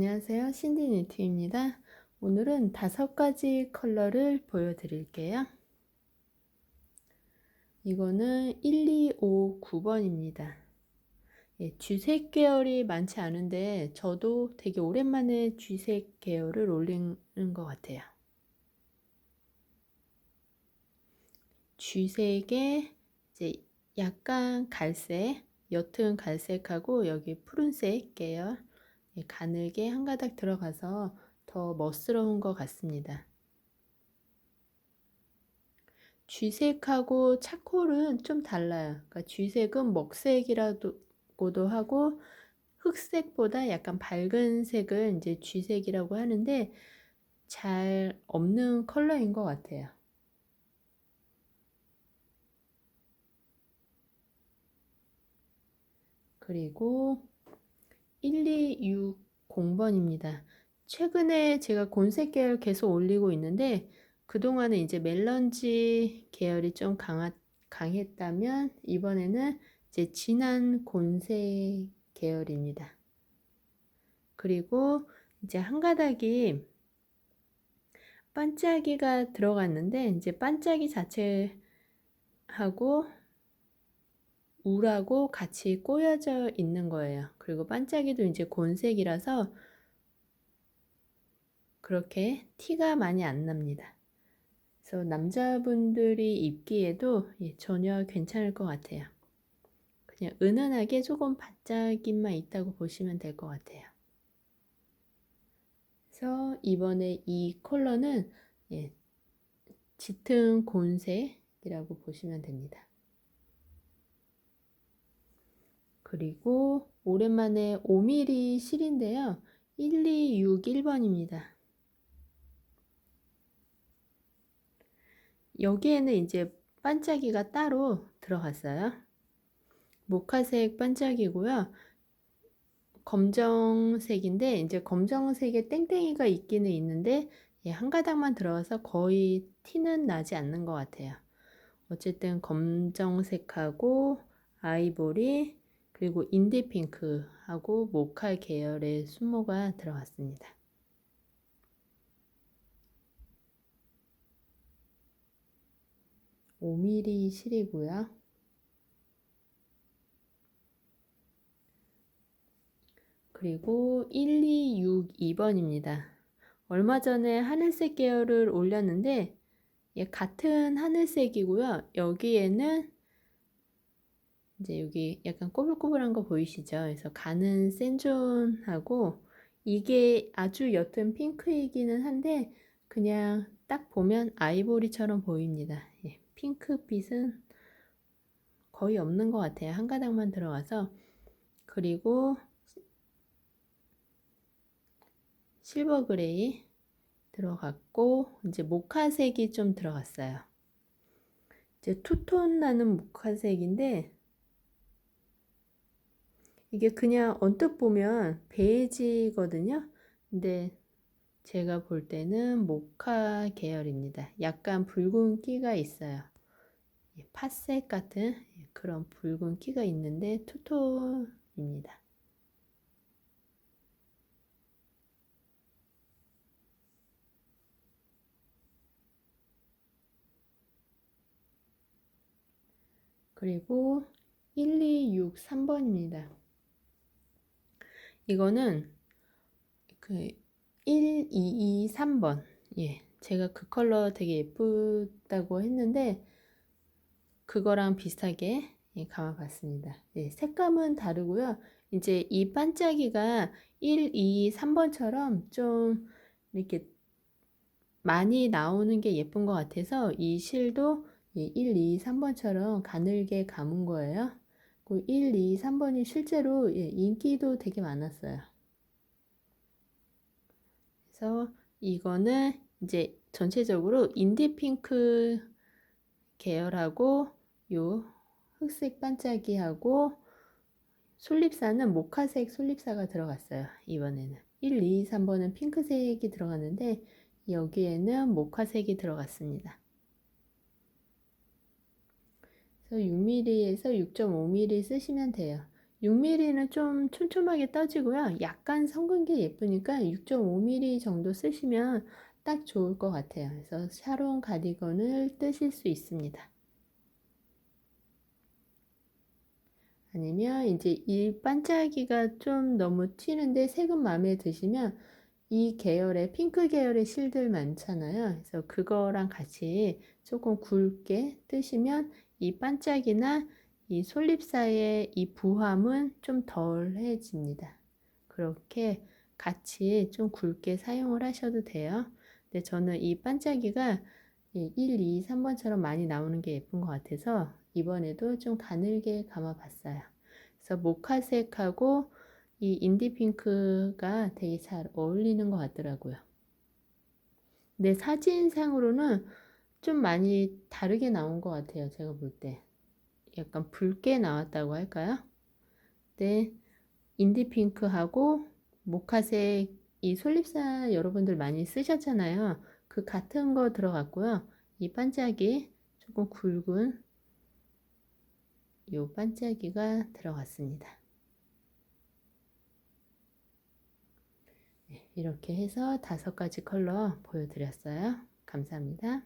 안녕하세요. 신디 니트입니다. 오늘은 다섯 가지 컬러를 보여드릴게요. 이거는 1, 2, 5, 9번입니다. 예, 쥐색 계열이 많지 않은데 저도 되게 오랜만에 쥐색 계열을 올리는 것 같아요. 쥐색에 이제 약간 갈색, 옅은 갈색하고 여기 푸른색 계열 예, 가늘게 한 가닥 들어가서 더 멋스러운 것 같습니다. 쥐색하고 차콜은 좀 달라요. 그러니까 쥐색은 먹색이라고도 하고 흑색보다 약간 밝은 색을 이제 쥐색이라고 하는데 잘 없는 컬러인 것 같아요. 그리고 1260번입니다. 최근에 제가 곤색 계열 계속 올리고 있는데 그동안은 이제 멜런지 계열이 좀 강하, 강했다면 이번에는 이제 진한 곤색 계열입니다. 그리고 이제 한 가닥이 반짝이가 들어갔는데 이제 반짝이 자체하고 울하고 같이 꼬여져 있는 거예요. 그리고 반짝이도 이제 곤색이라서 그렇게 티가 많이 안 납니다. 그래서 남자분들이 입기에도 예, 전혀 괜찮을 것 같아요. 그냥 은은하게 조금 반짝임만 있다고 보시면 될 것 같아요. 그래서 이번에 이 컬러는 예, 짙은 곤색이라고 보시면 됩니다. 그리고 오랜만에 5mm 실인데요. 1261번입니다. 여기에는 이제 반짝이가 따로 들어갔어요. 모카색 반짝이고요. 검정색인데 이제 검정색에 땡땡이가 있기는 있는데 예, 한 가닥만 들어가서 거의 티는 나지 않는 것 같아요. 어쨌든 검정색하고 아이보리 그리고 인디핑크하고 모카 계열의 순모가 들어갔습니다. (5mm) 실이고요. 그리고 1262번입니다. 얼마 전에 하늘색 계열을 올렸는데 예, 같은 하늘색이고요. 여기에는 이제 여기 약간 꼬불꼬불한 거 보이시죠? 그래서 가는 센존하고 이게 아주 옅은 핑크이기는 한데 그냥 딱 보면 아이보리처럼 보입니다. 예, 핑크빛은 거의 없는 것 같아요. 한 가닥만 들어가서 그리고 실버 그레이 들어갔고 이제 모카색이 좀 들어갔어요. 이제 투톤 나는 모카색인데 이게 그냥 언뜻 보면 베이지거든요. 근데 제가 볼 때는 모카 계열입니다. 약간 붉은 끼가 있어요. 예, 팥색 같은 예, 그런 붉은 끼가 있는데 투톤입니다. 그리고 1263번입니다. 이거는 그 1, 2, 2, 3번. 예. 제가 그 컬러 되게 예쁘다고 했는데 그거랑 비슷하게 예, 감아봤습니다. 예, 색감은 다르고요. 이제 이 반짝이가 1, 2, 3번처럼 좀 이렇게 많이 나오는 게 예쁜 것 같아서 이 실도 1, 2, 3번처럼 가늘게 감은 거예요. 그 1, 2, 3번이 실제로 예, 인기도 되게 많았어요. 그래서 이거는 이제 전체적으로 인디핑크 계열하고 요 흑색 반짝이하고 솔잎사는 모카색 솔잎사가 들어갔어요. 이번에는 1, 2, 3번은 핑크색이 들어갔는데 여기에는 모카색이 들어갔습니다. 그래서 6mm에서 6.5mm 쓰시면 돼요. 6mm는 좀 촘촘하게 떠지고요. 약간 섞은 게 예쁘니까 6.5mm 정도 쓰시면 딱 좋을 것 같아요. 그래서 샤론 가디건을 뜨실 수 있습니다. 아니면 이제 이 반짝이가 좀 너무 튀는데 색은 마음에 드시면 이 계열의 핑크 계열의 실들 많잖아요. 그래서 그거랑 같이 조금 굵게 뜨시면 이 반짝이나 이 솔잎 사이의 이 부함은 좀 덜해집니다. 그렇게 같이 좀 굵게 사용을 하셔도 돼요. 근데 저는 이 반짝이가 1, 2, 3번처럼 많이 나오는 게 예쁜 것 같아서 이번에도 좀 가늘게 감아봤어요. 그래서 모카색하고 이 인디핑크가 되게 잘 어울리는 것 같더라고요. 근데 사진상으로는 좀 많이 다르게 나온 것 같아요. 제가 볼 때. 약간 붉게 나왔다고 할까요? 네. 인디핑크하고 모카색 이 솔잎살 여러분들 많이 쓰셨잖아요. 그 같은 거 들어갔고요. 이 반짝이 조금 굵은 요 반짝이가 들어갔습니다. 네, 이렇게 해서 다섯 가지 컬러 보여드렸어요. 감사합니다.